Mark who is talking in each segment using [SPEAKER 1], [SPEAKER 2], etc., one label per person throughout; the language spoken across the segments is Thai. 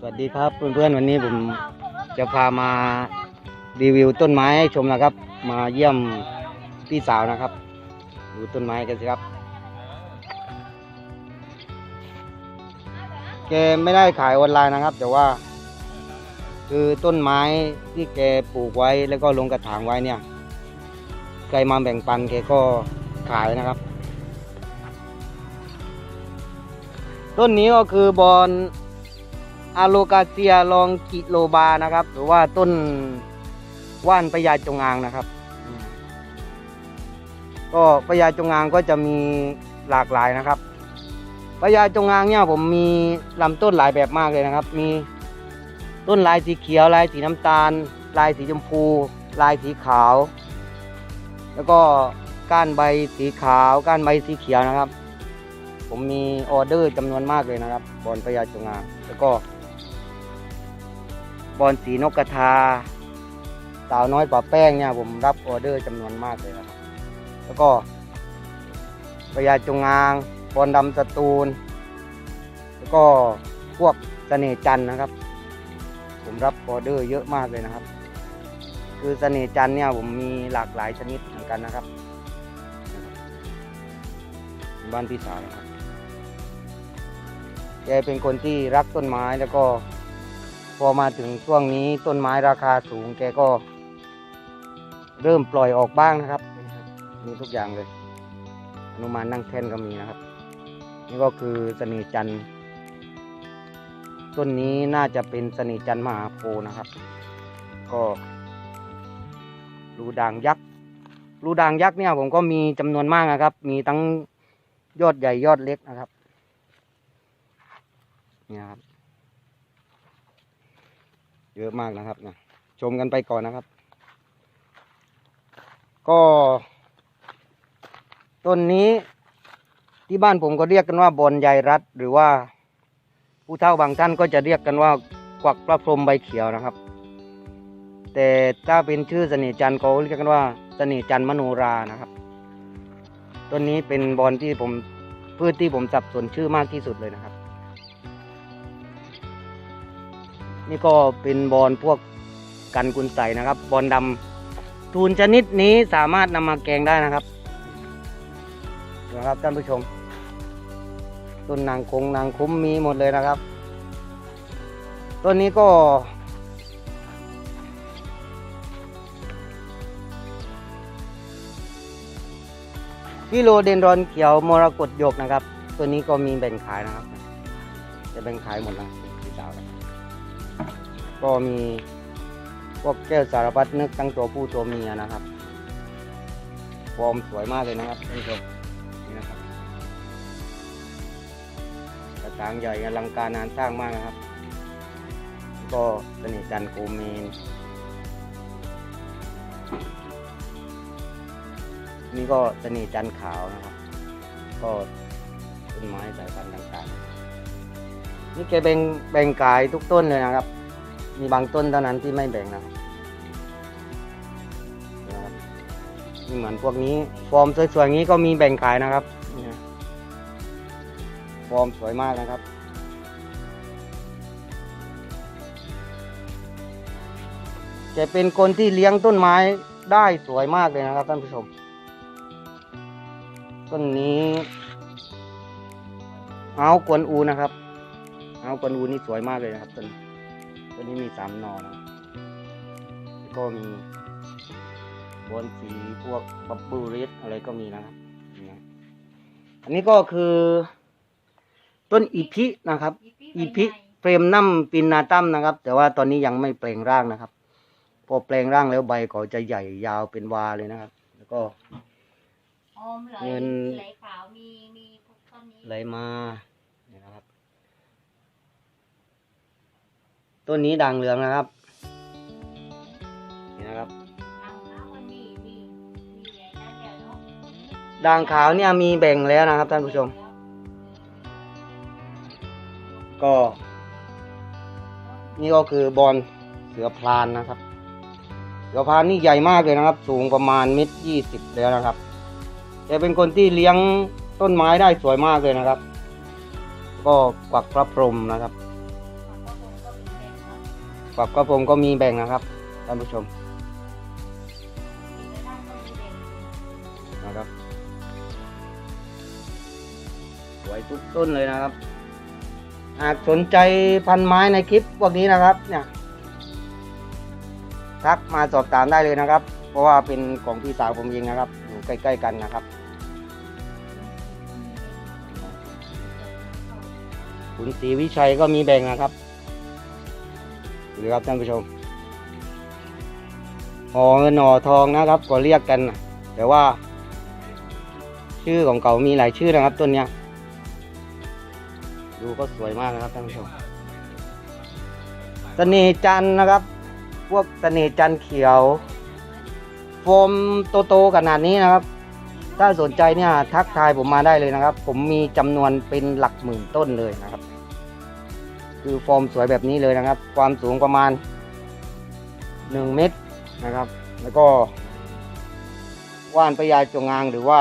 [SPEAKER 1] สวัสดีครับเพื่อนๆวันนี้ผมจะพามารีวิวต้นไม้ให้ชมนะครับ มาเยี่ยมพี่สาวนะครับ ดูต้นไม้กันสิครับ แกไม่ได้ขายออนไลน์นะครับ แต่ว่า คือต้นไม้ที่แกปลูกไว้แล้วก็ลงกระถางไว้เนี่ยใครมาแบ่งปันแกก็ขายนะครับ ต้นนี้ก็คือบอน อะโลกาเซียลองกิโลบานะครับ หรือว่าต้นว่านพญาจงอางนะครับ ก็พญาจงอางก็จะมีหลากหลายนะครับพญาจงอางเนี่ยผมมีลำต้นหลายแบบมากเลยนะครับ มีต้นลายสีเขียว ลายสีน้ำตาล ลายสีชมพู ลายสีขาว แล้วก็ก้านใบสีขาว ก้านใบสีเขียวนะครับ ผมมีออเดอร์จำนวนมากเลยนะครับบอลพญาจงอางแล้วก็ บอลสีนกกระทา สาวน้อยป่าแป้งเนี่ยผมรับออเดอร์จำนวนมากเลยนะครับ แล้วก็พญาจงอาง บอลดำสตูล แล้วก็พวกเสน่จันนะครับ ผมรับออเดอร์เยอะมากเลยนะครับ คือเสน่จันเนี่ยผมมีหลากหลายชนิดเหมือนกันนะครับนะครับบ้านพี่สาวนะครับแกเป็นคนที่รักต้นไม้แล้วก็ พอมาถึงช่วงนี้ต้นไม้ราคาสูงแกก็ เริ่มปล่อยออกบ้างนะครับ มีทุกอย่างเลยอนุมานนั่งแท่นก็มีนะครับ นี่ก็คือสน่ห์จันทร์ต้นนี้น่าจะเป็นสน่ห์จันทร์มหาโพนะครับ ก็รูด่างยักษ์รูด่างยักษ์เนี่ยผมก็มีจำนวนมากนะครับ มีทั้งยอดใหญ่ยอดเล็กนะครับ เนี่ยครับ เยอะมากนะครับนะชมกันไปก่อนนะครับ ก็ต้นนี้ที่บ้านผมก็เรียกกันว่าบอนใยรัดหรือว่า ผู้เฒ่าบางท่านก็จะเรียกกันว่ากวักพระพรหมใบเขียวนะครับ แต่ถ้าเป็นชื่อเสน่ห์จันทร์เขาเรียกกันว่าเสน่ห์จันทร์มโนรานะครับต้นนี้เป็นบอนที่ผมพืชที่ผมสับสนชื่อมากที่สุดเลยนะครับ นี่ก็เป็นบอลพวกกันกุนใสนะครับ บอลดำทูนชนิดนี้สามารถนำมาแกงได้นะครับนะครับท่านผู้ชมต้นนางคงนางคุ้มมีหมดเลยนะครับต้นนี้ก็ กิโลเดนรอนเขียวมรกตหยกนะครับ ตัวนี้ก็มีแบ่งขายนะครับ จะแบ่งขายหมดนะพี่สาวนะ ก็มีพวกแก้วสารพัดนึกทั้งตัวผู้ตัวเมียนะครับฟอร์มสวยมากเลยนะครับท่านผู้ชมนี่นะครับกระถางใหญ่อลังการงานสร้างมากนะครับ ก็สน่ห์จันโกเมนนี่ก็สน่ห์จันขาวนะครับ ก็ต้นไม้สายพันธุ์ต่างๆ นี่แกแบ่งแบ่งขายทุกต้นเลยนะครับ มีบางต้นเท่านั้นที่ไม่แบ่งนะครับนี่เหมือนพวกนี้ ฟอร์มสวยๆนี้ก็มีแบ่งขายนะครับฟอร์มสวยมากนะครับแกเป็นคนที่เลี้ยงต้นไม้ได้สวยมากเลยนะครับท่านผู้ชม ต้นนี้เอากวนอูนะครับ เอากวนอูนี่สวยมากเลยนะครับต้น ตัวนี้มีสามหนอนะแล้วก็มีบอนสีพวกบับบูริสอะไรก็มีนะครับนี่นะอันนี้ก็คือ ต้นอีพินะครับ อีพิเฟรมน้ำปินนาตั้มนะครับ แต่ว่าตอนนี้ยังไม่แปลงร่างนะครับ พอแปลงร่างแล้วใบเขาจะใหญ่ยาวเป็นวาเลยนะครับ แล้วก็
[SPEAKER 2] ออมไหล
[SPEAKER 1] เงิน
[SPEAKER 2] ไหลขาวมีมีพวกต้นนี้
[SPEAKER 1] ไหลมาเนี่ยนะครับ ต้นนี้ด่างเหลืองนะครับนี่นะครับ
[SPEAKER 2] ทางขาวมันมีมีมีแหล่นั่นเดียวเนาะ
[SPEAKER 1] ด่างขาวเนี่ยมีแบ่งแล้วนะครับท่านผู้ชม ก็ นี่ก็คือบอลเสือพลานนะครับเสือพลานนี่ใหญ่มากเลยนะครับ สูงประมาณเมตรยี่สิบแล้วนะครับแกเป็นคนที่เลี้ยงต้นไม้ได้สวยมากเลยนะครับ ก็กวักพระพรหมนะครับ
[SPEAKER 2] ก็คงก็
[SPEAKER 1] ฝักกระผมก็มีแบ่งนะครับท่านผู้ชมนะครับสวยทุกต้นเลยนะครับ หากสนใจพันไม้ในคลิปพวกนี้นะครับ เนี่ยทักมาสอบถามได้เลยนะครับ เพราะว่าเป็นของพี่สาวผมเองนะครับ อยู่ใกล้ ๆ กันนะครับคุณศรีวิชัยก็มีแบ่งนะครับ ดูครับท่านผู้ชมหอเงินหอทองนะครับก็เรียกกัน แต่ว่า ชื่อของเก่ามีหลายชื่อนะครับต้นเนี้ย ดูก็สวยมากนะครับท่านผู้ชมเสน่ห์จันนะครับ พวกเสน่ห์จันเขียว โฟมโตๆขนาดนี้นะครับ ถ้าสนใจเนี่ยทักทายผมมาได้เลยนะครับ ผมมีจำนวนเป็นหลักหมื่นต้นเลยนะครับ คือฟอร์มสวยแบบนี้เลยนะครับ ความสูงประมาณ 1 เมตรนะครับ แล้วก็ว่านพญาจงอางหรือว่า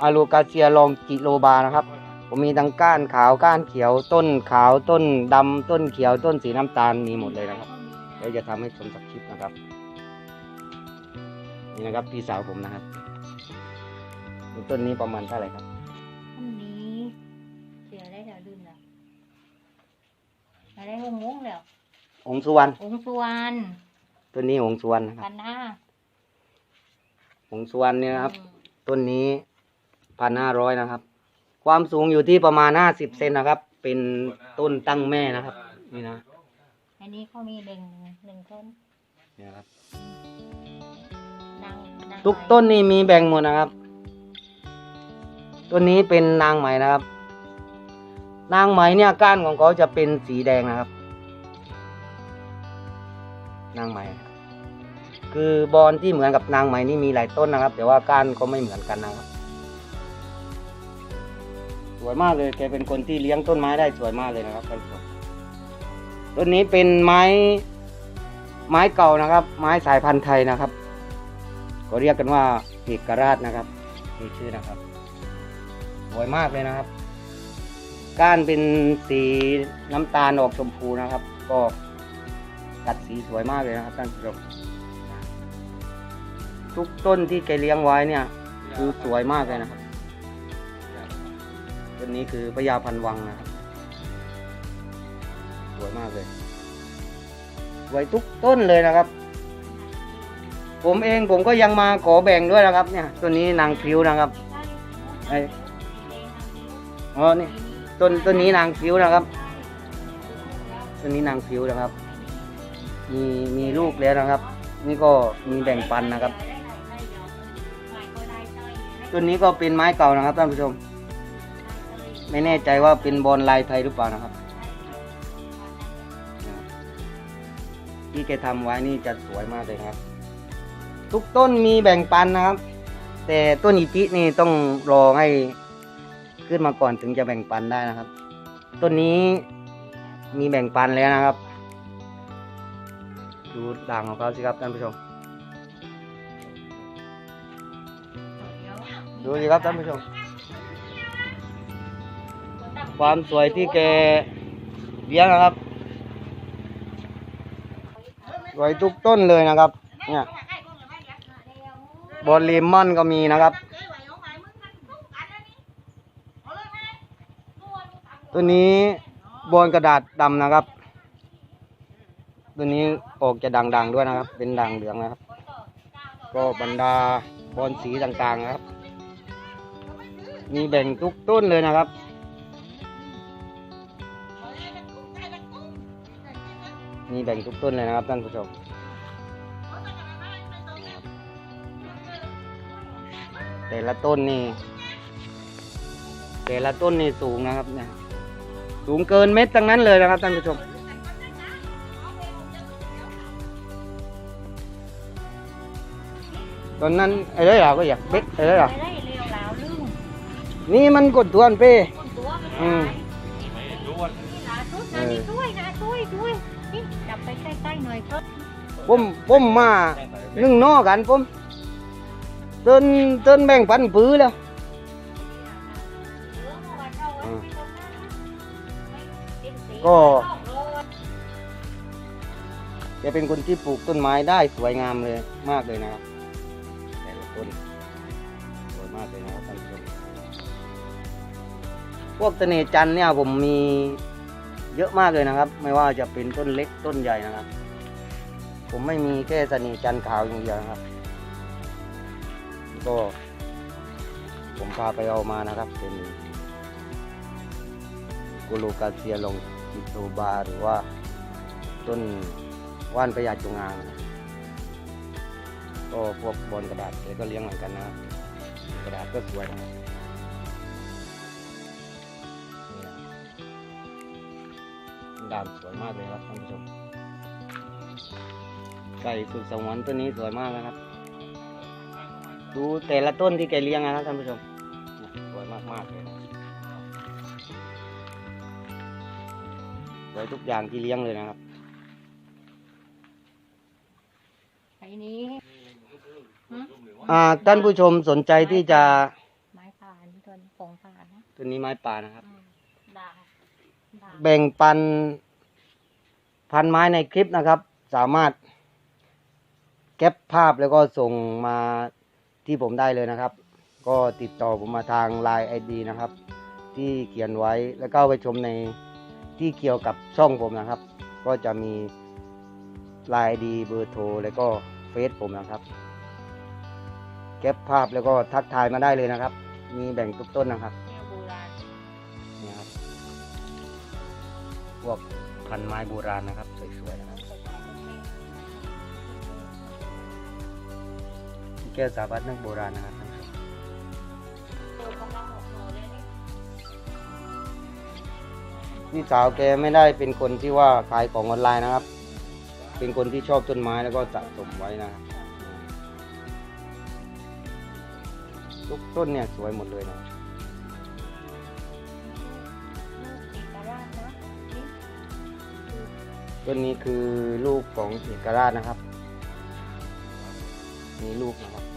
[SPEAKER 1] อาลูกาเซียลองกิโลบานะครับ ผมมีทั้งก้านขาวก้านเขียวต้นขาวต้นดำต้นเขียวต้นสีน้ำตาลมีหมดเลยนะครับเดี๋ยวจะทำให้ชมสักคลิปนะครับ นี่นะครับพี่สาวผมนะครับต้นนี้ประมาณเท่าไหร่ครับ
[SPEAKER 2] อะไรงงงๆแล้ว
[SPEAKER 1] องค์สุวรรณ
[SPEAKER 2] องค์สุวรรณ
[SPEAKER 1] ต้นนี้องค์สุวรรณนะครับ
[SPEAKER 2] พันห้า
[SPEAKER 1] องค์สุวรรณเนี่ยนะครับ ต้นนี้พันห้าร้อยนะครับ ความสูงอยู่ที่ประมาณห้าสิบเซนนะครับ เป็นต้นตั้งแม่นะครับ นี่นะ
[SPEAKER 2] อันนี้เขามีหนึ่งหนึ่งคน
[SPEAKER 1] เนี่ยครับ
[SPEAKER 2] นางนาง
[SPEAKER 1] ทุกต้นนี่มีแบ่งหมดนะครับ ต้นนี้เป็นนางไหมนะครับ นางไหมเนี่ยก้านของเขาจะเป็นสีแดงนะครับ นางไหม คือบอลที่เหมือนกับนางไหมนี่มีหลายต้นนะครับ แต่ว่าก้านก็ไม่เหมือนกันนะครับ สวยมากเลยแกเป็นคนที่เลี้ยงต้นไม้ได้สวยมากเลยนะครับท่านผู้ชมต้นนี้เป็นไม้ไม้เก่านะครับ ไม้สายพันธุ์ไทยนะครับ ก็เรียกกันว่าเอกราชนะครับมีชื่อนะครับ สวยมากเลยนะครับ ก้านเป็นสีน้ำตาลออกชมพูนะครับ ก็กัดสีสวยมากเลยนะครับท่านผู้ชมทุกต้นที่แกเลี้ยงไว้เนี่ย คือสวยมากเลยนะครับต้นนี้คือพญาพันวังนะครับ สวยมากเลยสวยทุกต้นเลยนะครับ ผมเองผมก็ยังมาขอแบ่งด้วยนะครับ เนี่ย ตัวนี้นางพริ้วนะครับไอ้อ๋อนี่ ต้นต้นนี้นางพริ้วนะครับต้นนี้นางพริ้วนะครับ มีมีลูกแล้วนะครับ นี่ก็มีแบ่งปันนะครับต้นนี้ก็เป็นไม้เก่านะครับท่านผู้ชม ไม่แน่ใจว่าเป็นบอลลายไทยหรือเปล่านะครับ ที่แกทำไว้นี่จะสวยมากเลยครับ ทุกต้นมีแบ่งปันนะครับ แต่ต้นอิจินี่ต้องรอให้ ขึ้นมาก่อนถึงจะแบ่งปันได้นะครับ ต้นนี้มีแบ่งปันแล้วนะครับ ดูด่างของเขาสิครับท่านผู้ชม ดูสิครับท่านผู้ชม ความสวยที่แกเลี้ยงนะครับ สวยทุกต้นเลยนะครับ เนี่ย บอลเลมอนก็มีนะครับ ตัวนี้บอลกระดาษดำนะครับ ตัวนี้ออกจะดังๆด้วยนะครับ เป็นด่างเหลืองนะครับ ก็บรรดาบอลสีต่างๆนะครับ มีแบ่งทุกต้นเลยนะครับมีแบ่งทุกต้นเลยนะครับท่านผู้ชม แต่ละต้นนี่ แต่ละต้นนี่สูงนะครับเนี่ย สูงเกินเม็ดทั้งนั้นเลยนะครับท่านผู้ชม ตอนนั้นไอ้เรื่องเราก็อยากเบ็กไอ้เรื่องเรา
[SPEAKER 2] ไม่ได้เร็วแล้วลืม
[SPEAKER 1] นี่มันกดทวนเป้
[SPEAKER 2] คนตัวมัน
[SPEAKER 1] อืม
[SPEAKER 2] นี่หลาสุดนะนี่ช่วยนะช่วยช่วยนี่จับไปใกล้ๆหน่อยครับ
[SPEAKER 1] ผมผมมานึ่งนอกันผมเต้นเต้นแบ่งปันปื้อแล้ว ก็เป็นคนที่ปลูกต้นไม้ได้สวยงามเลยมากเลยนะครับแต่ละต้นสวยมากเลยนะครับท่านผู้ชมพวกเสน่จันเนี่ยผมมีเยอะมากเลยนะครับ ไม่ว่าจะเป็นต้นเล็กต้นใหญ่นะครับ ผมไม่มีแค่เสน่จันขาวอย่างเดียวนะครับ ก็ ผมพาไปเอามานะครับเป็นกูโลกาเซียลง กิโตบาหรือว่าต้นว่านประหยัดจงอางก็พวกบอลกระดาษเก็เลี้ยงเหมือนกันนะกระดาษก็สวยนะดานสวยมากเลยครับท่านผู้ชมไก่สุดสวรรค์ตัวนี้สวยมากนะครับ ดูแต่ละต้นที่แกเลี้ยงนะครับท่านผู้ชมเนี่ยสวยมากๆเลย วยทุกอย่างที่เลี้ยงเลยนะครับ
[SPEAKER 2] ไอ้นี้
[SPEAKER 1] อ่าท่านผู้ชมสนใจที่จะ
[SPEAKER 2] ไม้ป่านต้นผงป่านนะ
[SPEAKER 1] ตัวนี้ไม้ป่านะครับ
[SPEAKER 2] อืมด่างด่าง
[SPEAKER 1] แบ่งปันพันไม้ในคลิปนะครับ สามารถแคปภาพแล้วก็ส่งมาที่ผมได้เลยนะครับ ก็ติดต่อผมมาทาง Line ID นะครับ ที่เขียนไว้แล้วก็เอาไปชมใน ที่เกี่ยวกับช่องผมนะครับ ก็จะมี Line ID เบอร์โทรแล้วก็เฟซผมนะครับแคปภาพแล้วก็ทักทายมาได้เลยนะครับ มีแบ่งทุกต้นนะครับ
[SPEAKER 2] แนวโบราณ
[SPEAKER 1] นี่ครับพวกพันไม้โบราณนะครับสวยๆนะครับแก้วสาบัดนักโบราณนะครับ พี่สาวแกไม่ได้เป็นคนที่ว่าขายของออนไลน์นะครับ เป็นคนที่ชอบต้นไม้แล้วก็สะสมไว้นะครับทุกต้นเนี่ยสวยหมดเลยนะต้นนี้คือลูกของเอกราชนะครับ มีลูกนะครับ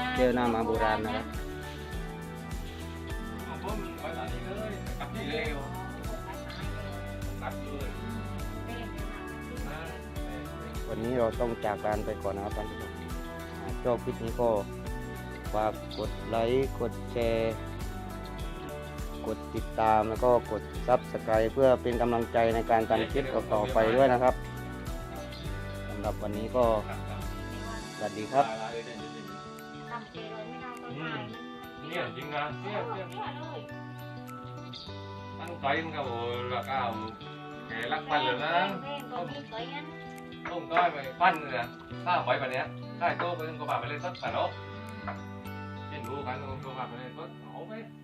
[SPEAKER 1] า
[SPEAKER 2] มแดดนะแก้
[SPEAKER 1] วหน้ามาโบราณนะครับ
[SPEAKER 3] วันนี้เรา
[SPEAKER 1] ต้องจากการไปก่อนนะครับท่านผู้ชมชอบคลิปนี้ก็ฝากกดไลค์กดแชร์ กดติดตามแล้วก็กดซับสไครต์เพื่อเป็นกำลังใจในการทำคลิปต่อๆไปด้วยนะครับสำหรับวันนี้ก็สวัสดีครับ
[SPEAKER 2] เจเลยไม่ได้ต้องถ่าย
[SPEAKER 3] เนี่ยจริงนะ
[SPEAKER 2] เนี่
[SPEAKER 3] เนี่ยย
[SPEAKER 2] เนี่ยเลย
[SPEAKER 3] ตั้งใจมันก็โอ้ราคาแกรักปั้นเลยนะ
[SPEAKER 2] แม่งก็มีเคยงั้น
[SPEAKER 3] ต้มก้อยไปปั้นเลยนะข้าวไว้แบบเนี้ยข้าวโต๊ะไปก็ผ่านไปเลยสักแต่ละกินรู้กันก็ผ่านไปเลยสักเอาไป
[SPEAKER 2] เอ